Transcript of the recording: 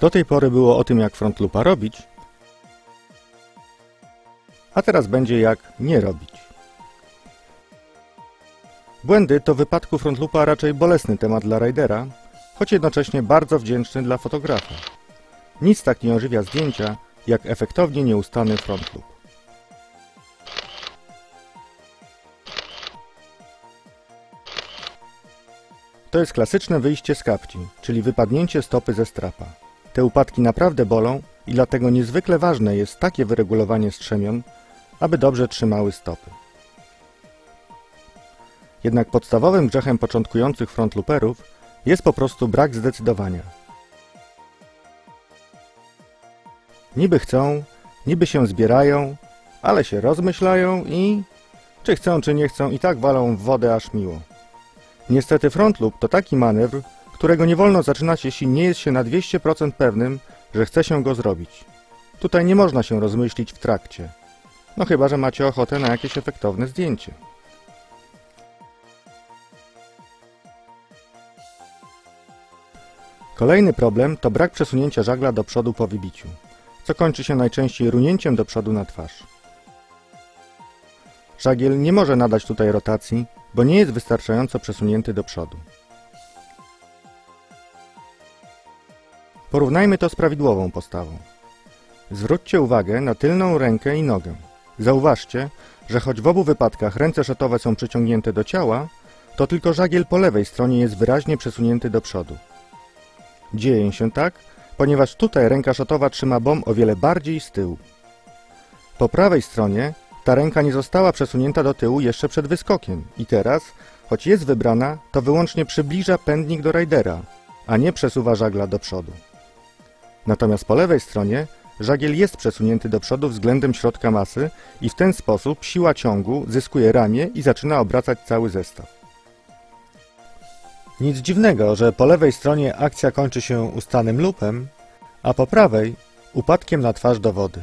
Do tej pory było o tym, jak front loopa robić, a teraz będzie jak nie robić. Błędy to w wypadku front loopa raczej bolesny temat dla ridera, choć jednocześnie bardzo wdzięczny dla fotografa. Nic tak nie ożywia zdjęcia, jak efektownie nieustanny front loop. To jest klasyczne wyjście z kapci, czyli wypadnięcie stopy ze strapa. Te upadki naprawdę bolą i dlatego niezwykle ważne jest takie wyregulowanie strzemion, aby dobrze trzymały stopy. Jednak podstawowym grzechem początkujących frontlooperów jest po prostu brak zdecydowania. Niby chcą, niby się zbierają, ale się rozmyślają i czy chcą, czy nie chcą, i tak walą w wodę aż miło. Niestety frontloop to taki manewr, którego nie wolno zaczynać, jeśli nie jest się na 200% pewnym, że chce się go zrobić. Tutaj nie można się rozmyślić w trakcie. No chyba, że macie ochotę na jakieś efektowne zdjęcie. Kolejny problem to brak przesunięcia żagla do przodu po wybiciu, co kończy się najczęściej runięciem do przodu na twarz. Żagiel nie może nadać tutaj rotacji, bo nie jest wystarczająco przesunięty do przodu. Porównajmy to z prawidłową postawą. Zwróćcie uwagę na tylną rękę i nogę. Zauważcie, że choć w obu wypadkach ręce szotowe są przyciągnięte do ciała, to tylko żagiel po lewej stronie jest wyraźnie przesunięty do przodu. Dzieje się tak, ponieważ tutaj ręka szotowa trzyma bomb o wiele bardziej z tyłu. Po prawej stronie ta ręka nie została przesunięta do tyłu jeszcze przed wyskokiem i teraz, choć jest wybrana, to wyłącznie przybliża pędnik do rajdera, a nie przesuwa żagla do przodu. Natomiast po lewej stronie żagiel jest przesunięty do przodu względem środka masy i w ten sposób siła ciągu zyskuje ramię i zaczyna obracać cały zestaw. Nic dziwnego, że po lewej stronie akcja kończy się ustanym lupem, a po prawej upadkiem na twarz do wody.